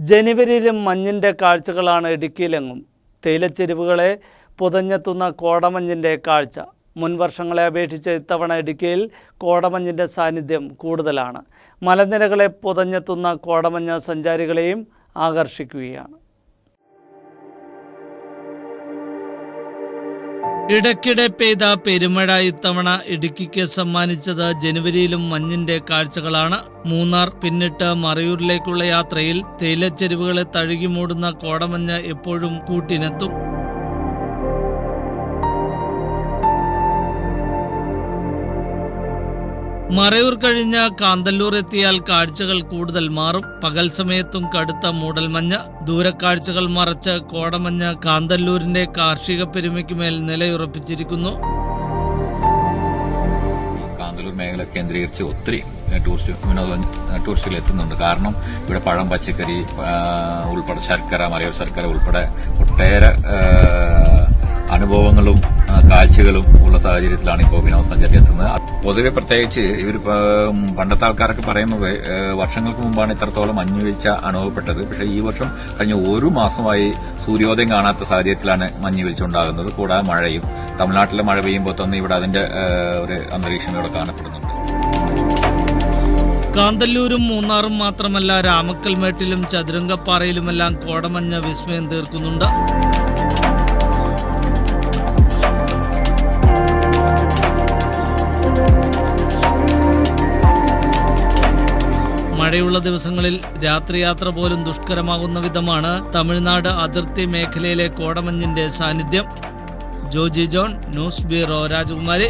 ജനുവരിയിലും മഞ്ഞിന്റെ കാഴ്ചകളാണ് ഇടുക്കിയിലെങ്ങും. തേയിലച്ചെരുവുകളെ പുതഞ്ഞെത്തുന്ന കോടമഞ്ഞിന്റെ കാഴ്ച. മുൻ വർഷങ്ങളെ അപേക്ഷിച്ച് ഇത്തവണ ഇടുക്കിയിൽ കോടമഞ്ഞിന്റെ സാന്നിധ്യം കൂടുതലാണ്. മലനിരകളെ പുതഞ്ഞെത്തുന്ന കോടമഞ്ഞ സഞ്ചാരികളെയും ആകർഷിക്കുകയാണ്. ഇടയ്ക്കിടെ പെയ്ത പെരുമഴ ഇത്തവണ ഇടുക്കിക്ക് സമ്മാനിച്ചത് ജനുവരിയിലും മഞ്ഞിന്റെ കാഴ്ചകളാണ്. മൂന്നാർ പിന്നിട്ട് മറയൂരിലേക്കുള്ള യാത്രയിൽ തേയിലച്ചെരുവുകളെ തഴുകി മൂടുന്ന കോടമഞ്ഞ് എപ്പോഴും കൂട്ടിനെത്തും. മറയൂർ കഴിഞ്ഞ കാന്തല്ലൂർ എത്തിയാൽ കാഴ്ചകൾ കൂടുതൽ മാറും. പകൽ സമയത്തും കടുത്ത മൂടൽമഞ്ഞ ദൂരക്കാഴ്ചകൾ മറച്ച് കോടമഞ്ഞ് കാന്തല്ലൂരിന്റെ കാർഷിക പെരുമയ്ക്ക് മേൽ നിലയുറപ്പിച്ചിരിക്കുന്നു. കാന്തല്ലൂർ മേഖല കേന്ദ്രീകരിച്ച് ഒത്തിരി ടൂറിസ്റ്റ് വിനോദ ടൂറിസ്റ്റുകൾ എത്തുന്നുണ്ട്. കാരണം ഇവിടെ പഴം പച്ചക്കറി ഉൾപ്പെടെ ശർക്കര മറയൂർ ശർക്കര ഉൾപ്പെടെ ഒട്ടേറെ അനുഭവങ്ങളും കാഴ്ചകളും ഉള്ള സാഹചര്യത്തിലാണ് ഇപ്പോൾ വിനോദസഞ്ചാരി എത്തുന്നത്. പൊതുവെ പ്രത്യേകിച്ച് ഇവർ പണ്ടത്തെ ആൾക്കാരൊക്കെ പറയുന്നത് വർഷങ്ങൾക്ക് മുമ്പാണ് ഇത്രത്തോളം മഞ്ഞുവീഴ്ച അനുഭവപ്പെട്ടത്. പക്ഷേ ഈ വർഷം കഴിഞ്ഞ ഒരു മാസമായി സൂര്യോദയം കാണാത്ത സാഹചര്യത്തിലാണ് മഞ്ഞുവീഴ്ച ഉണ്ടാകുന്നത്. കൂടാതെ മഴയും തമിഴ്നാട്ടിലെ മഴ പെയ്യുമ്പോൾ തന്നെ ഇവിടെ അതിന്റെ ഒരു അന്തരീക്ഷം ഇവിടെ കാണപ്പെടുന്നുണ്ട്. കാന്തല്ലൂരും മൂന്നാറും മാത്രമല്ല രാമക്കൽമേട്ടിലും ചതുരംഗപ്പാറയിലുമെല്ലാം കോടമഞ്ഞ് വിസ്മയം തീർക്കുന്നുണ്ട്. മഴയുള്ള ദിവസങ്ങളിൽ രാത്രിയാത്ര പോലും ദുഷ്കരമാകുന്ന വിധമാണ് തമിഴ്നാട് അതിർത്തി മേഖലയിലെ കോടമഞ്ഞിന്റെ സാന്നിധ്യം. ജോജി ജോൺ ന്യൂസ് ബ്യൂറോ രാജകുമാരി.